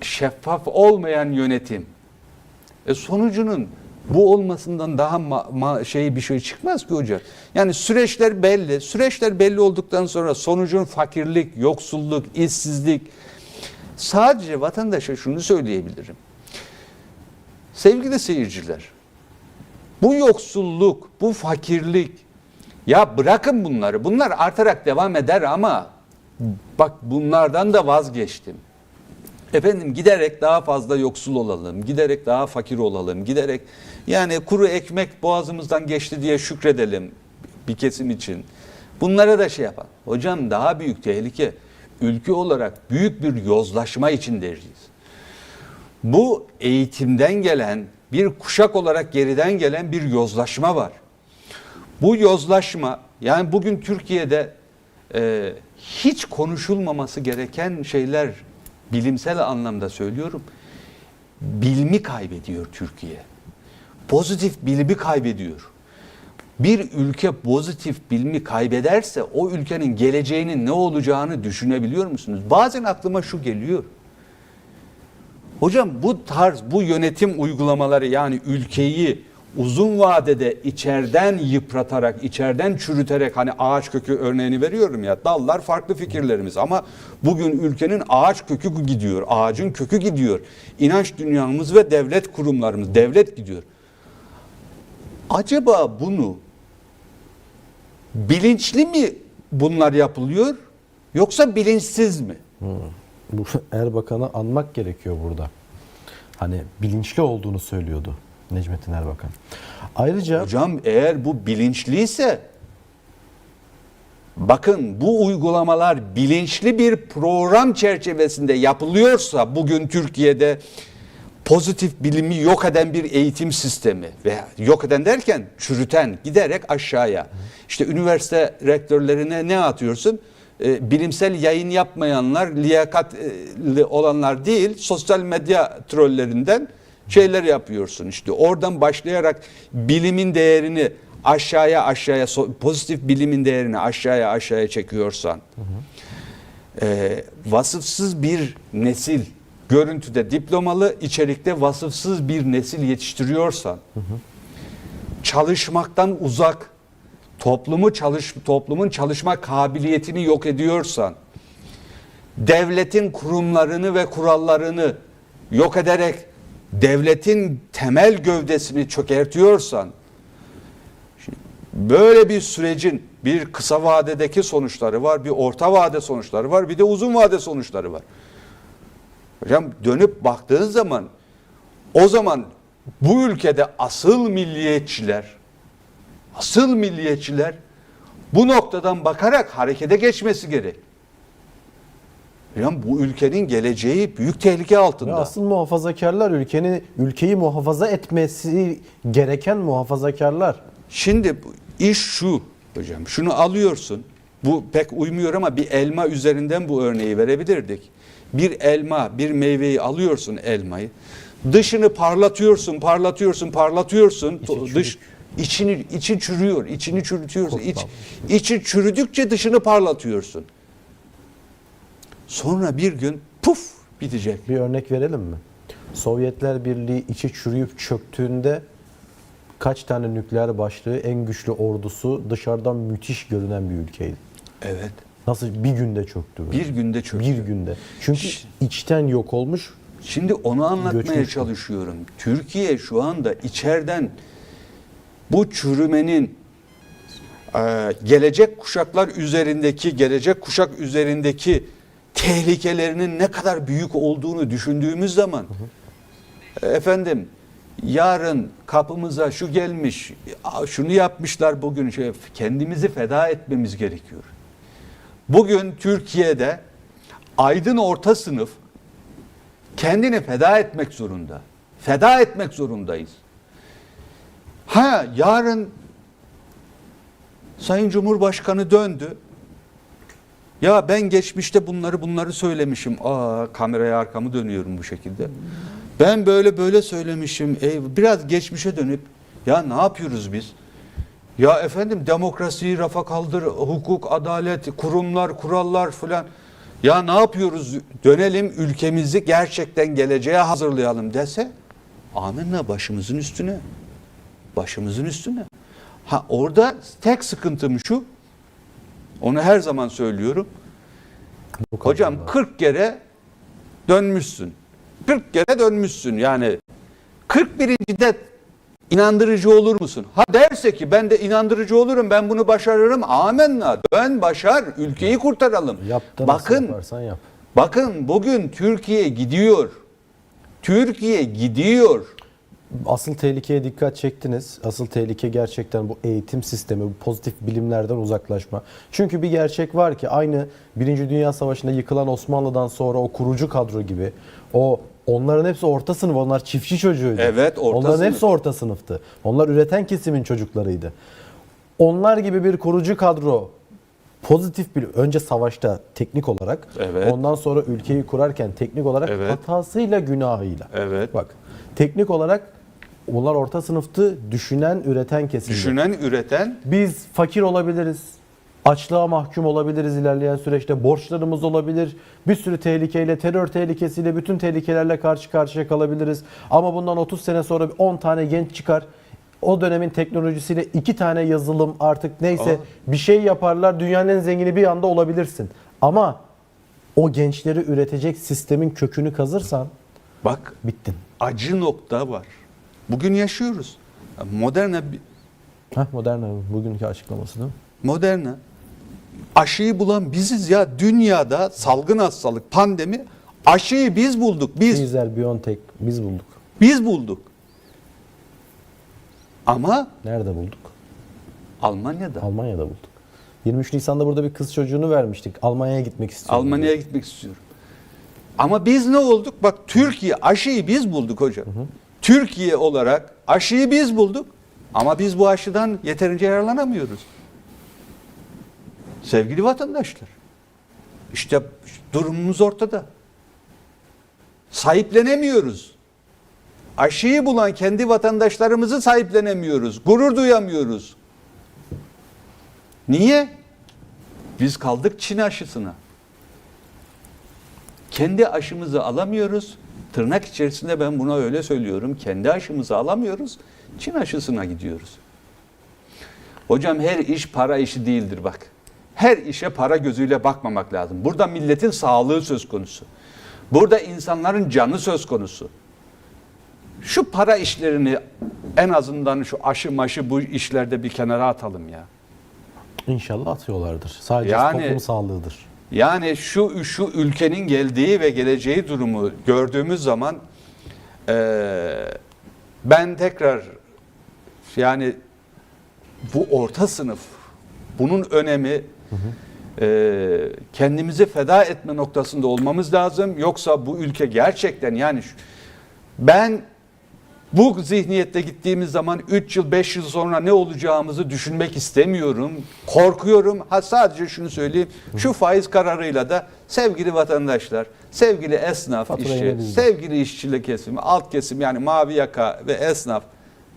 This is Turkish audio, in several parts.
şeffaf olmayan yönetim. E sonucunun bu olmasından daha ma- ma- şey bir şey çıkmaz ki hocam. Yani süreçler belli. Süreçler belli olduktan sonra sonucun fakirlik, yoksulluk, işsizlik. Sadece vatandaşa şunu söyleyebilirim. Sevgili seyirciler, bu yoksulluk, bu fakirlik, ya bırakın bunları. Bunlar artarak devam eder ama bak bunlardan da vazgeçtim. Efendim giderek daha fazla yoksul olalım, giderek daha fakir olalım, giderek yani kuru ekmek boğazımızdan geçti diye şükredelim bir kesim için. Bunlara da şey yapalım. Hocam daha büyük tehlike ülke olarak büyük bir yozlaşma içindeyiz. Bu eğitimden gelen bir kuşak olarak geriden gelen bir yozlaşma var. Bu yozlaşma yani bugün Türkiye'de e, hiç konuşulmaması gereken şeyler bilimsel anlamda söylüyorum. Bilmi kaybediyor Türkiye. Pozitif bilimi kaybediyor. Bir ülke pozitif bilimi kaybederse o ülkenin geleceğinin ne olacağını düşünebiliyor musunuz? Bazen aklıma şu geliyor. Hocam bu tarz, bu yönetim uygulamaları yani ülkeyi uzun vadede içeriden yıpratarak, içeriden çürüterek hani ağaç kökü örneğini veriyorum ya dallar farklı fikirlerimiz ama bugün ülkenin ağaç kökü gidiyor, ağacın kökü gidiyor. İnanç dünyamız ve devlet kurumlarımız, devlet gidiyor. Acaba bunu bilinçli mi bunlar yapılıyor yoksa bilinçsiz mi? Bu Erbakan'ı anmak gerekiyor burada. Hani bilinçli olduğunu söylüyordu Necmettin Erbakan. Ayrıca Hocam eğer bu bilinçliyse bakın bu uygulamalar bilinçli bir program çerçevesinde yapılıyorsa bugün Türkiye'de pozitif bilimi yok eden bir eğitim sistemi veya yok eden derken çürüten giderek aşağıya. İşte üniversite rektörlerine ne atıyorsun? Ee, bilimsel yayın yapmayanlar, liyakatli olanlar değil, sosyal medya trollerinden şeyler yapıyorsun. İşte oradan başlayarak bilimin değerini aşağıya aşağıya pozitif bilimin değerini aşağıya aşağıya çekiyorsan e, vasıfsız bir nesil görüntüde diplomalı içerikte vasıfsız bir nesil yetiştiriyorsan çalışmaktan uzak toplumu çalış toplumun çalışma kabiliyetini yok ediyorsan devletin kurumlarını ve kurallarını yok ederek devletin temel gövdesini çökertiyorsan böyle bir sürecin bir kısa vadedeki sonuçları var, bir orta vade sonuçları var, bir de uzun vade sonuçları var. Hocam dönüp baktığın zaman o zaman bu ülkede asıl milliyetçiler asıl milliyetçiler bu noktadan bakarak harekete geçmesi gerek. Yani bu ülkenin geleceği büyük tehlike ve altında. asıl muhafazakarlar ülkenin ülkeyi muhafaza etmesi gereken muhafazakarlar. Şimdi iş şu hocam. Şunu alıyorsun. Bu pek uymuyor ama bir elma üzerinden bu örneği verebilirdik. Bir elma, bir meyveyi alıyorsun elmayı. Dışını parlatıyorsun, parlatıyorsun, parlatıyorsun. İçi Dış içini içi çürüyor, içini çürütüyorsun. İç, içi çürüdükçe dışını parlatıyorsun. Sonra bir gün puf bitecek. Bir örnek verelim mi? Sovyetler Birliği içi çürüyüp çöktüğünde kaç tane nükleer başlığı en güçlü ordusu dışarıdan müthiş görünen bir ülkeydi. Evet. Nasıl bir günde çöktü böyle? Bir günde çöktü. Bir günde. Çünkü içten yok olmuş. Şimdi onu anlatmaya Göçmüş. çalışıyorum. Türkiye şu anda içeriden bu çürümenin e, gelecek kuşaklar üzerindeki, gelecek kuşak üzerindeki tehlikelerinin ne kadar büyük olduğunu düşündüğümüz zaman efendim yarın kapımıza şu gelmiş, şunu yapmışlar bugün şey kendimizi feda etmemiz gerekiyor. Bugün Türkiye'de aydın orta sınıf kendini feda etmek zorunda. Feda etmek zorundayız. Ha yarın Sayın Cumhurbaşkanı döndü. Ya ben geçmişte bunları bunları söylemişim. Aa kameraya arkamı dönüyorum bu şekilde. Ben böyle böyle söylemişim. Ey, biraz geçmişe dönüp ya ne yapıyoruz biz? Ya efendim demokrasiyi rafa kaldır, hukuk, adalet, kurumlar, kurallar filan. Ya ne yapıyoruz? Dönelim ülkemizi gerçekten geleceğe hazırlayalım dese amenna başımızın üstüne. Başımızın üstüne. Ha orada tek sıkıntım şu. Onu her zaman söylüyorum. Hocam da. 40 kere dönmüşsün. 40 kere dönmüşsün. Yani 41. de inandırıcı olur musun? Ha derse ki ben de inandırıcı olurum, ben bunu başarırım. Amenna. Dön başar, ülkeyi kurtaralım. Yap da nasıl bakın, yaparsan yap. bakın bugün Türkiye gidiyor. Türkiye gidiyor. Asıl tehlikeye dikkat çektiniz. Asıl tehlike gerçekten bu eğitim sistemi, bu pozitif bilimlerden uzaklaşma. Çünkü bir gerçek var ki aynı Birinci Dünya Savaşı'nda yıkılan Osmanlı'dan sonra o kurucu kadro gibi o onların hepsi orta sınıf, onlar çiftçi çocuğuydu. Evet, orta Onların sınıf. hepsi orta sınıftı. Onlar üreten kesimin çocuklarıydı. Onlar gibi bir kurucu kadro pozitif bir önce savaşta teknik olarak Evet. ondan sonra ülkeyi kurarken teknik olarak Evet. hatasıyla günahıyla. Evet. Bak teknik olarak onlar orta sınıftı, düşünen, üreten kesimdi. Düşünen, üreten Biz fakir olabiliriz. Açlığa mahkum olabiliriz ilerleyen süreçte. Borçlarımız olabilir. Bir sürü tehlikeyle, terör tehlikesiyle, bütün tehlikelerle karşı karşıya kalabiliriz. Ama bundan 30 sene sonra 10 tane genç çıkar. O dönemin teknolojisiyle iki tane yazılım artık neyse bir şey yaparlar. Dünyanın en zengini bir anda olabilirsin. Ama o gençleri üretecek sistemin kökünü kazırsan bak bittin. acı nokta var. Bugün yaşıyoruz. Moderna Heh, Moderna bugünkü açıklaması değil mi? Moderna aşıyı bulan biziz ya dünyada salgın hastalık pandemi aşıyı biz bulduk biz Pfizer, BioNTech biz bulduk. biz bulduk ama Nerede bulduk? Almanya'da Almanya'da bulduk. 23 Nisan'da burada bir kız çocuğunu vermiştik. Almanya'ya gitmek istiyorum. Almanya'ya gitmek istiyorum ama biz ne olduk bak Türkiye aşıyı biz bulduk hocam Türkiye olarak aşıyı biz bulduk ama biz bu aşıdan yeterince yararlanamıyoruz sevgili vatandaşlar işte durumumuz ortada sahiplenemiyoruz. Aşıyı bulan kendi vatandaşlarımızı sahiplenemiyoruz. Gurur duyamıyoruz. Niye? Biz kaldık Çin aşısına. Kendi aşımızı alamıyoruz. Tırnak içerisinde ben buna öyle söylüyorum. Kendi aşımızı alamıyoruz. Çin aşısına gidiyoruz. Hocam her iş para işi değildir bak. Her işe para gözüyle bakmamak lazım. Burada milletin sağlığı söz konusu. Burada insanların canı söz konusu. Şu para işlerini en azından şu aşı maşı bu işlerde bir kenara atalım ya. İnşallah atıyorlardır. Sadece Yani- toplum sağlığıdır. Yani şu şu ülkenin geldiği ve geleceği durumu gördüğümüz zaman eee, ben tekrar yani bu orta sınıf bunun önemi eee, kendimizi feda etme noktasında olmamız lazım. Yoksa bu ülke gerçekten yani ben bu zihniyette gittiğimiz zaman 3 yıl 5 yıl sonra ne olacağımızı düşünmek istemiyorum. Korkuyorum. Ha sadece şunu söyleyeyim. Şu faiz kararıyla da sevgili vatandaşlar, sevgili esnaf Faturayı işçi, sevgili işçilik kesimi, alt kesim yani mavi yaka ve esnaf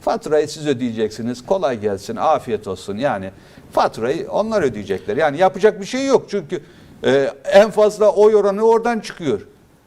faturayı siz ödeyeceksiniz. Kolay gelsin, afiyet olsun. Yani faturayı onlar ödeyecekler. Yani yapacak bir şey yok çünkü e, en fazla oy oranı oradan çıkıyor.